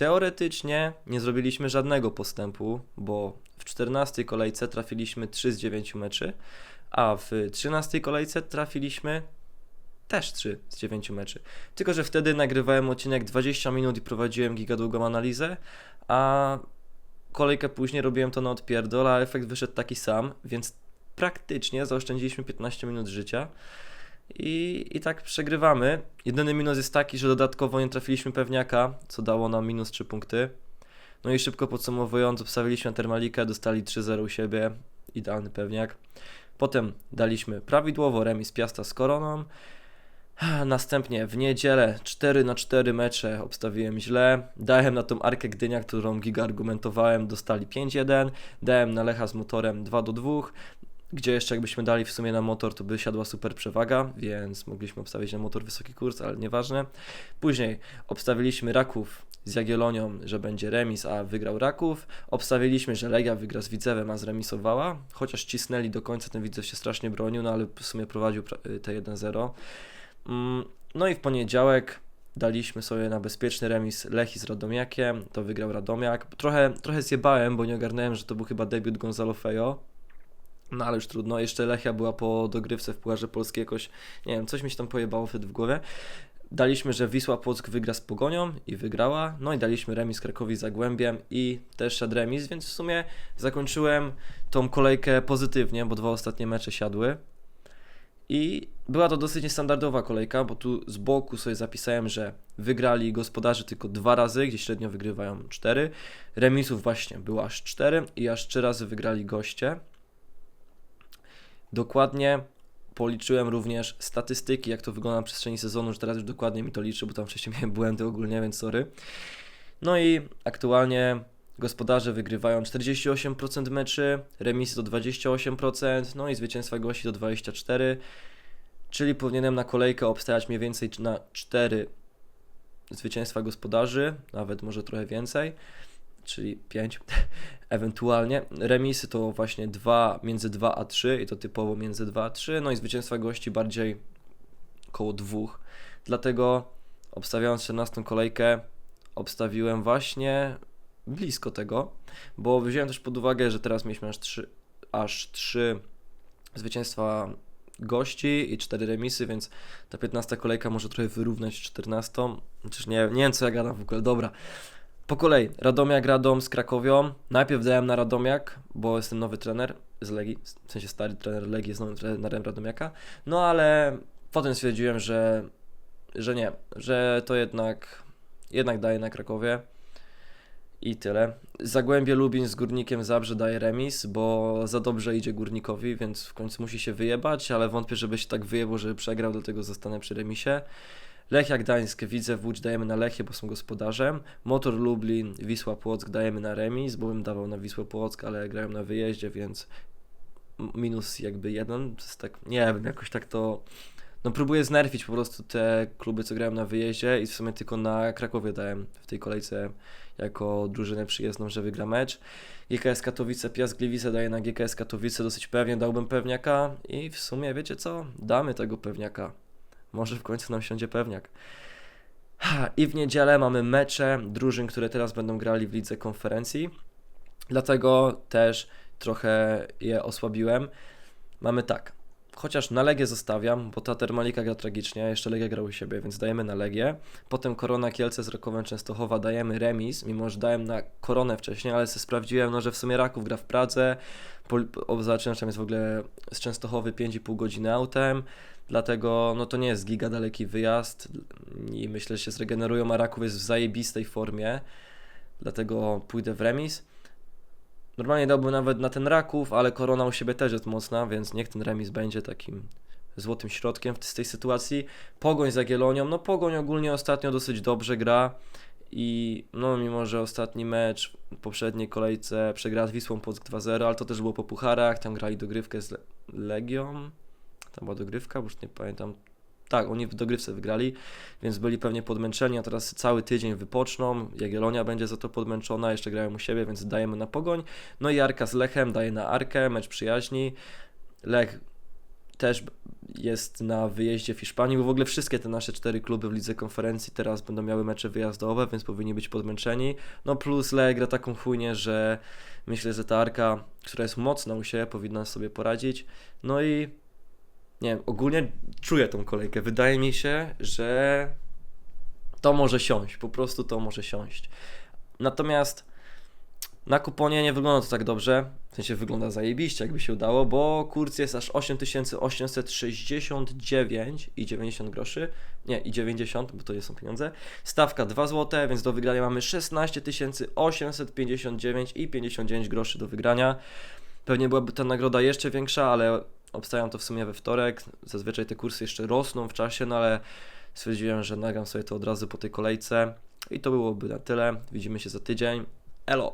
Teoretycznie nie zrobiliśmy żadnego postępu, bo w 14 kolejce trafiliśmy 3 z 9 meczy, a w 13 kolejce trafiliśmy też 3 z 9 meczy. Tylko, że wtedy nagrywałem odcinek 20 minut i prowadziłem gigadługą analizę, a kolejkę później robiłem to na odpierdol, a efekt wyszedł taki sam, więc praktycznie zaoszczędziliśmy 15 minut życia. I, I tak przegrywamy. Jedyny minus jest taki, że dodatkowo nie trafiliśmy pewniaka, co dało nam minus 3 punkty. No i szybko podsumowując, obstawiliśmy Termalikę, dostali 3-0 u siebie, idealny pewniak. Potem daliśmy prawidłowo remis Piasta z Koroną. Następnie w niedzielę 4 na 4 mecze obstawiłem źle. Dałem na tą Arkę Gdynia, którą giga argumentowałem, dostali 5-1. Dałem na Lecha z motorem 2 do 2 gdzie jeszcze jakbyśmy dali w sumie na motor, to by siadła super przewaga, więc mogliśmy obstawić na motor wysoki kurs, ale nieważne. Później obstawiliśmy Raków z Jagiellonią, że będzie remis, a wygrał Raków. Obstawiliśmy, że Legia wygra z Widzewem, a zremisowała, chociaż cisnęli do końca, ten Widzew się strasznie bronił, no ale w sumie prowadził pra- te 1-0. Mm, No i w poniedziałek daliśmy sobie na bezpieczny remis Lechi z Radomiakiem, to wygrał Radomiak. Trochę, trochę zjebałem, bo nie ogarnąłem, że to był chyba debiut Gonzalo Fejo. No ale już trudno, jeszcze Lechia była po dogrywce w Pucharze Polskiej jakoś, nie wiem, coś mi się tam pojebało wtedy w głowie. Daliśmy, że Wisła Płock wygra z Pogonią i wygrała, no i daliśmy remis Krakowi z Zagłębiem i też szedł remis, więc w sumie zakończyłem tą kolejkę pozytywnie, bo dwa ostatnie mecze siadły. I była to dosyć niestandardowa kolejka, bo tu z boku sobie zapisałem, że wygrali gospodarze tylko dwa razy, gdzie średnio wygrywają cztery. Remisów właśnie było aż cztery i aż trzy razy wygrali goście. Dokładnie policzyłem również statystyki, jak to wygląda na przestrzeni sezonu, że teraz już dokładnie mi to liczy, bo tam wcześniej miałem błędy ogólnie, więc sorry. No i aktualnie gospodarze wygrywają 48% meczy, remisy to 28%, no i zwycięstwa gości to 24%, czyli powinienem na kolejkę obstawiać mniej więcej na 4 zwycięstwa gospodarzy, nawet może trochę więcej, czyli 5 ewentualnie. Remisy to właśnie 2, między 2 a 3 i to typowo między 2 a 3, no i zwycięstwa gości bardziej koło 2. Dlatego obstawiając 14 kolejkę obstawiłem właśnie blisko tego, bo wziąłem też pod uwagę, że teraz mieliśmy aż 3, aż 3 zwycięstwa gości i 4 remisy, więc ta 15 kolejka może trochę wyrównać 14. Chociaż nie, nie wiem co ja gadam w ogóle, dobra. Po kolei, Radomiak, Radom z Krakowią. Najpierw dałem na Radomiak, bo jestem nowy trener z Legii, w sensie stary trener Legii jest nowym trenerem Radomiaka. No ale potem stwierdziłem, że, że nie, że to jednak, jednak daje na Krakowie. I tyle. Zagłębie Lubin z Górnikiem Zabrze daje remis, bo za dobrze idzie Górnikowi, więc w końcu musi się wyjebać, ale wątpię, żeby się tak wyjebał, żeby przegrał, dlatego zostanę przy remisie. Lechia Gdańsk, widzę Łódź dajemy na Lechię, bo są gospodarzem. Motor Lublin, Wisła Płock dajemy na remis, bo bym dawał na Wisłę Płock, ale grają na wyjeździe, więc minus jakby jeden. To jest tak, nie wiem, jakoś tak to... No próbuję znerfić po prostu te kluby, co grają na wyjeździe i w sumie tylko na Krakowie dałem w tej kolejce jako drużynę przyjezdną, że wygra mecz. GKS Katowice, Piast Gliwice daje na GKS Katowice dosyć pewnie, dałbym pewniaka i w sumie wiecie co? Damy tego pewniaka. Może w końcu nam siądzie pewniak. I w niedzielę mamy mecze drużyn, które teraz będą grali w lidze konferencji. Dlatego też trochę je osłabiłem. Mamy tak. Chociaż na Legię zostawiam, bo ta Termalika gra tragicznie, jeszcze Legia gra u siebie, więc dajemy na Legię. Potem Korona Kielce z Rakowem Częstochowa dajemy remis, mimo że dałem na Koronę wcześniej, ale sprawdziłem, no, że w sumie Raków gra w Pradze, tam jest w ogóle z Częstochowy 5,5 godziny autem, dlatego no to nie jest giga daleki wyjazd i myślę, że się zregenerują, a Raków jest w zajebistej formie, dlatego pójdę w remis. Normalnie dałbym nawet na ten Raków, ale Korona u siebie też jest mocna, więc niech ten remis będzie takim złotym środkiem z tej sytuacji. Pogoń z Jagiellonią, no Pogoń ogólnie ostatnio dosyć dobrze gra i no mimo, że ostatni mecz w poprzedniej kolejce przegrała z Wisłą Płock 2-0, ale to też było po pucharach, tam grali dogrywkę z Le- Legią, tam była dogrywka, bo już nie pamiętam. Tak, oni w dogrywce wygrali, więc byli pewnie podmęczeni, a teraz cały tydzień wypoczną. Jagiellonia będzie za to podmęczona, jeszcze grają u siebie, więc dajemy na pogoń. No i Arka z Lechem daje na Arkę, mecz przyjaźni. Lech też jest na wyjeździe w Hiszpanii, bo w ogóle wszystkie te nasze cztery kluby w lidze konferencji teraz będą miały mecze wyjazdowe, więc powinni być podmęczeni. No plus Lech gra taką chujnię, że myślę, że ta Arka, która jest mocna u siebie, powinna sobie poradzić. No i nie wiem, ogólnie czuję tą kolejkę. Wydaje mi się, że to może siąść, po prostu to może siąść. Natomiast na kuponie nie wygląda to tak dobrze, w sensie wygląda zajebiście, jakby się udało, bo kurs jest aż 8869 i 90 groszy, nie, i 90, bo to nie są pieniądze. Stawka 2 zł, więc do wygrania mamy 16 859 i 59 groszy do wygrania. Pewnie byłaby ta nagroda jeszcze większa, ale obstawiam to w sumie we wtorek. Zazwyczaj te kursy jeszcze rosną w czasie, no ale stwierdziłem, że nagram sobie to od razu po tej kolejce. I to byłoby na tyle. Widzimy się za tydzień. Elo!